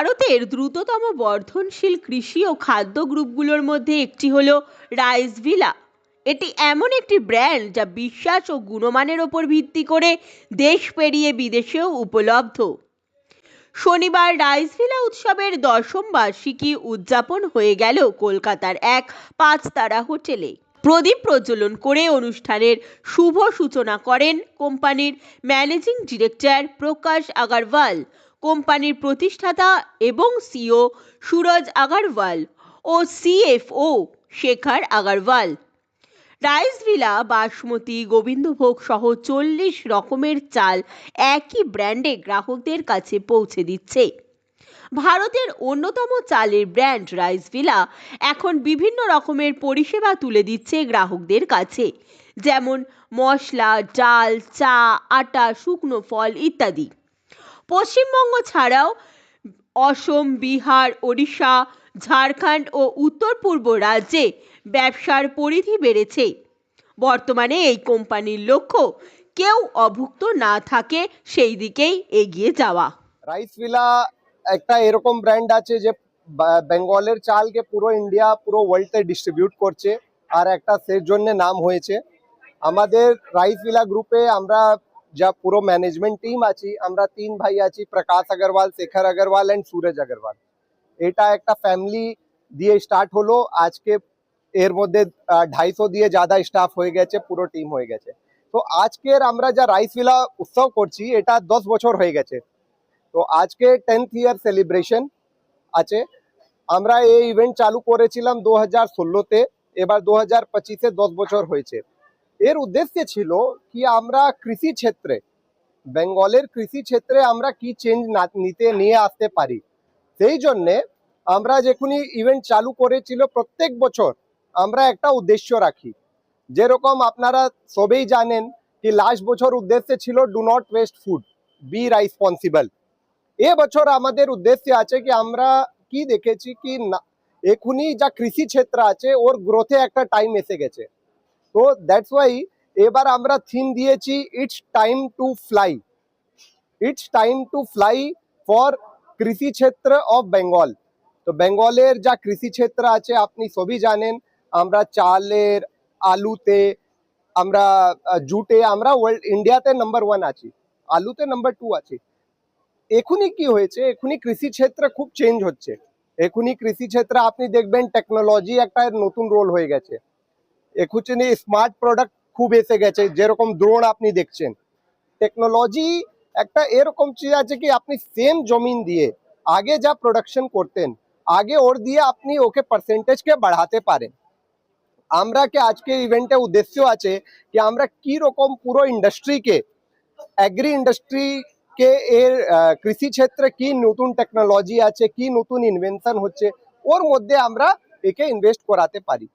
ভারতের দ্রুততম বর্ধনশীল কৃষি ও খাদ্য গ্রুপগুলোর মধ্যে একটি হলো রাইসভিলা এটি এমন একটি ব্র্যান্ড যা বিশ্বাস ও গুণমানের ওপর ভিত্তি করে দেশ পেরিয়ে বিদেশেও উপলব্ধ। শনিবার রাইসভিলা উৎসবের দশম বার্ষিকী উদযাপন হয়ে গেল কলকাতার এক পাঁচ তারা হোটেলে। প্রদীপ প্রজ্বলন করে অনুষ্ঠানের শুভ সূচনা করেন কোম্পানির ম্যানেজিং ডিরেক্টর প্রকাশ আগারওয়াল। কোম্পানির প্রতিষ্ঠাতা এবং সিও সুরজ আগারওয়াল ও CFO Shekhar Agarwal. Rice Villa, basmati, Gobindobhog সহ চল্লিশ রকমের চাল একই ব্র্যান্ডে গ্রাহকদের কাছে পৌঁছে দিচ্ছে। ভারতের অন্যতম চালের ব্র্যান্ড রাইসভিলা এখন বিভিন্ন রকমের পরিষেবা তুলে দিচ্ছে গ্রাহকদের কাছে, যেমন মশলা ডাল চা, আটা, শুকনো ফল ইত্যাদি। পশ্চিমবঙ্গ ছাড়াও অসম, বিহার, ওড়িশা, ঝাড়খণ্ড ও উত্তর পূর্ব রাজ্যে ব্যবসার পরিধি বেড়েছে। বর্তমানে এই কোম্পানির লক্ষ্য কেউ অভুক্ত না থাকে সেই দিকেই এগিয়ে যাওয়া। রাইসভিলা একটা এরকম ব্র্যান্ড আছে যে বেঙ্গলের চালকে পুরো ইন্ডিয়া, পুরো ওয়ার্ল্ডে ডিস্ট্রিবিউট করছে, আর একটা সেই জন্য নাম হয়েছে। আমাদের রাইসভিলা গ্রুপে আমরা যা পুরো ম্যানেজমেন্ট টিম আছি, আমরা তিন ভাই আছি, প্রকাশ আগরওয়াল, শেখর আগরওয়াল এন্ড সুরজ আগরওয়াল। এটা একটা ফ্যামিলি দিয়ে স্টার্ট হলো, আজকে এর মধ্যে ঢাইশো দিয়ে জাদা স্টাফ হয়ে গেছে, পুরো টিম হয়ে গেছে। তো আজকের আমরা যা রাইসভিলা উৎসব করছি, এটা দশ বছর হয়ে গেছে। তো আজকে টেন্থ ইয়ার সেলিব্রেশন আছে। আমরা এই ইভেন্ট চালু করেছিলাম দু হাজার ষোলোতে, এবার দু হাজার পঁচিশে দশ বছর হয়েছে। এর উদ্দেশ্য ছিল কি আমরা কৃষি ক্ষেত্রে, বেঙ্গলের কৃষি ক্ষেত্রে আমরা কি চেঞ্জ নিতে, নিয়ে আসতে পারি? সেই জন্যে আমরা যখনই ইভেন্ট চালু করেছিল প্রত্যেক বছর আমরা একটা উদ্দেশ্য রাখি। যেরকম আপনারা সবেই জানেন কি লাস্ট বছর উদ্দেশ্য ছিল do not waste food be responsible এ বছর আমাদের উদ্দেশ্য আছে কি আমরা কি দেখেছি কি না- এখনই যা কৃষি ক্ষেত্র আছে ওর গ্রোথে একটা টাইম এসে গেছে। তো দ্যাটস ওয়াই এবার আমরা থিম দিয়েছি it's time to fly it's time to fly for কৃষি ক্ষেত্র অফ বেঙ্গল তো বেঙ্গলের যা কৃষি ক্ষেত্র আছে, আপনি সবই জানেন। আমরা চালের, আলুতে, আমরা জুটে, আমরা ওয়ার্ল্ড ইন্ডিয়াতে নাম্বার ওয়ান আছি। আলুতে নাম্বার টু আছি। এখনই কি হয়েছে? এখনই কৃষি ক্ষেত্র খুব চেঞ্জ হচ্ছে। এখনই কৃষি ক্ষেত্রে, আপনি দেখবেন টেকনোলজি একটা নতুন রোল হয়ে গেছে। এখুনি স্মার্ট প্রোডাক্ট খুব এসে গেছে, যেরকম দ্রোণ আপনি দেখছেন। টেকনোলজি একটা এরকম চিজ আছে কি, আপনি সেম জমিন দিয়ে আগে যা প্রোডাকশন করতেন, আগে ওর দিয়ে আপনি ওকে পার্সেন্টেজকে বাড়াতে পারেন। আমরা কি আজকে ইভেন্টে উদ্দেশ্য আছে কি, আমরা কি রকম পুরো ইন্ডাস্ট্রিকে অ্যাগ্রি ইন্ডাস্ট্রি কে এর কৃষি ক্ষেত্রে কি নতুন টেকনোলজি আছে, কি নতুন ইনভেনশন হচ্ছে, ওর মধ্যে আমরা একে ইনভেস্ট করাতে পারি।